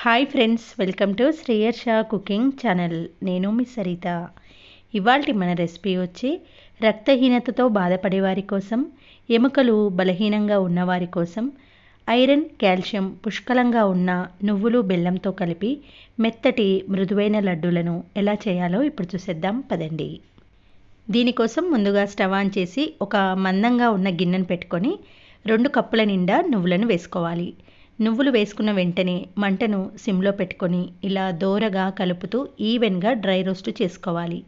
Hi friends welcome to శ్రేయర్ షా cooking channel నేను మీ సరిత. ఇవాల్టి మన రెసిపీ వచ్చి రక్తహీనతతో బాధపడే వారి కోసం ఎముకలు బలహీనంగా ఉన్నవారి కోసం ఐరన్ కాల్షియం పుష్కలంగా ఉన్న నువ్వులు బెల్లంతో కలిపి మెత్తటి మృదువైన లడ్డూలను ఎలా చేయాలో ఇప్పుడు చూసేద్దాం పదండి. దీనికోసం ముందుగా స్టవ్ ఆన్ చేసి ఒక మందంగా ఉన్న గిన్నెను పెట్టుకొని రెండు కప్పుల నిండా నువ్వులను వేసుకోవాలి. నువ్వులు వేసుకున్న వెంటనే మంటను సిమ్లో పెట్టుకొని ఇలా దోరగా కలుపుతూ ఈవెన్గా డ్రై రోస్ట్ చేసుకోవాలి.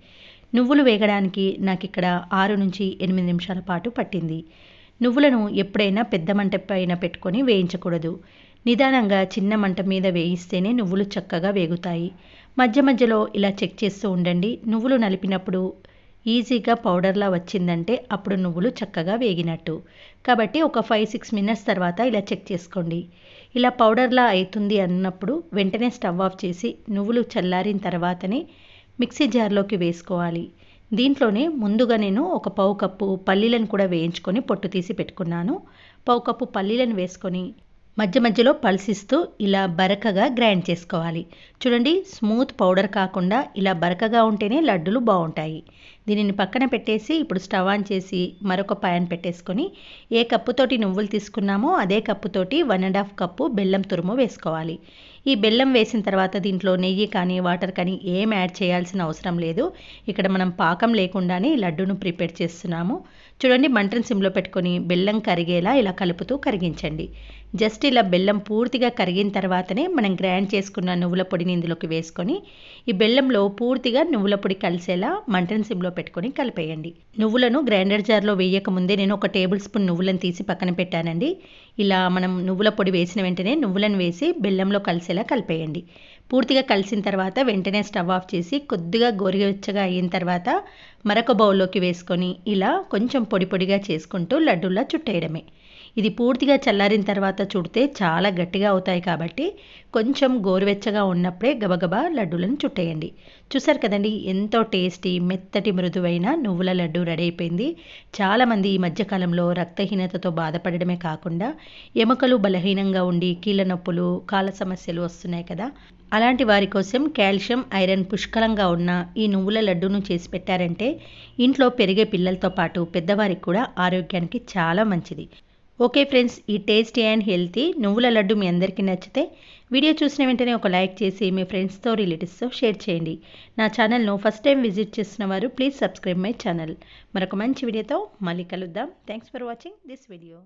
నువ్వులు వేగడానికి నాకు ఇక్కడ ఆరు నుంచి ఎనిమిది నిమిషాల పాటు పట్టింది. నువ్వులను ఎప్పుడైనా పెద్ద మంట పైన పెట్టుకొని వేయించకూడదు. నిదానంగా చిన్న మంట మీద వేయిస్తేనే నువ్వులు చక్కగా వేగుతాయి. మధ్య మధ్యలో ఇలా చెక్ చేస్తూ ఉండండి. నువ్వులు నలిపినప్పుడు ఈజీగా పౌడర్లా వచ్చిందంటే అప్పుడు నువ్వులు చక్కగా వేగినట్టు. కాబట్టి ఒక ఫైవ్ సిక్స్ మినిట్స్ తర్వాత ఇలా చెక్ చేసుకోండి. ఇలా పౌడర్లా అవుతుంది అన్నప్పుడు వెంటనే స్టవ్ ఆఫ్ చేసి నువ్వులు చల్లారిన తర్వాతనే మిక్సీ జార్లోకి వేసుకోవాలి. దీంట్లోనే ముందుగా నేను ఒక పావు కప్పు పల్లీలను కూడా వేయించుకొని పొట్టు తీసి పెట్టుకున్నాను. పావు కప్పు పల్లీలను వేసుకొని మధ్య మధ్యలో పల్సిస్తూ ఇలా బరకగా గ్రైండ్ చేసుకోవాలి. చూడండి స్మూత్ పౌడర్ కాకుండా ఇలా బరకగా ఉంటేనే లడ్డులు బాగుంటాయి. దీనిని పక్కన పెట్టేసి ఇప్పుడు స్టవ్ ఆన్ చేసి మరొక పాన్ పెట్టేసుకొని ఏ కప్పుతోటి నువ్వులు తీసుకున్నామో అదే కప్పుతోటి వన్ అండ్ హాఫ్ కప్పు బెల్లం తురుము వేసుకోవాలి. ఈ బెల్లం వేసిన తర్వాత దీంట్లో నెయ్యి కానీ వాటర్ కానీ ఏం యాడ్ చేయాల్సిన అవసరం లేదు. ఇక్కడ మనం పాకం లేకుండానే లడ్డూను ప్రిపేర్ చేస్తున్నాము. చూడండి మంటను సిమ్లో పెట్టుకొని బెల్లం కరిగేలా ఇలా కలుపుతూ కరిగించండి. జస్ట్ ఇలా బెల్లం పూర్తిగా కరిగిన తర్వాతనే మనం గ్రైండ్ చేసుకున్న నువ్వుల పొడిని ఇందులోకి వేసుకొని ఈ బెల్లంలో పూర్తిగా నువ్వుల పొడి కలిసేలా మంటను సిమ్లో పెట్టుకొని కలిపేయండి. నువ్వులను గ్రైండర్ జార్లో వేయక ముందే నేను ఒక టేబుల్ స్పూన్ నువ్వులను తీసి పక్కన పెట్టానండి. ఇలా మనం నువ్వుల పొడి వేసిన వెంటనే నువ్వులను వేసి బెల్లంలో కలిసేలా కలిపేయండి. పూర్తిగా కలిసిన తర్వాత వెంటనే స్టవ్ ఆఫ్ చేసి కొద్దిగా గోరువెచ్చగా అయిన తర్వాత మరొక బౌల్లోకి వేసుకొని ఇలా కొంచెం పొడి పొడిగా చేసుకుంటూ లడ్డూలా చుట్టేయడమే. ఇది పూర్తిగా చల్లారిన తర్వాత చుడితే చాలా గట్టిగా అవుతాయి కాబట్టి కొంచెం గోరువెచ్చగా ఉన్నప్పుడే గబగబా లడ్డూలను చుట్టేయండి. చూసారు కదండి ఎంతో టేస్టీ మెత్తటి మృదువైన నువ్వుల లడ్డు రెడీ అయిపోయింది. చాలామంది ఈ మధ్యకాలంలో రక్తహీనతతో బాధపడడమే కాకుండా ఎముకలు బలహీనంగా ఉండి కీళ్ళ నొప్పులు కాళ్ళ సమస్యలు వస్తున్నాయి కదా. అలాంటి వారి కోసం కాల్షియం ఐరన్ పుష్కలంగా ఉన్న ఈ నువ్వుల లడ్డూను చేసి పెట్టారంటే ఇంట్లో పెరిగే పిల్లలతో పాటు పెద్దవారికి కూడా ఆరోగ్యానికి చాలా మంచిది. ఓకే ఫ్రెండ్స్ ఈ టేస్టీ అండ్ హెల్తీ నువ్వుల లడ్డు మీ అందరికీ నచ్చితే వీడియో చూసిన వెంటనే ఒక లైక్ చేసి మీ ఫ్రెండ్స్తో రిలేటివ్స్తో షేర్ చేయండి. నా ఛానల్ను ఫస్ట్ టైం విజిట్ చేస్తున్న వారు ప్లీజ్ సబ్స్క్రైబ్ మై ఛానల్. మరొక మంచి వీడియోతో మళ్ళీ కలుద్దాం. Thanks for watching this video.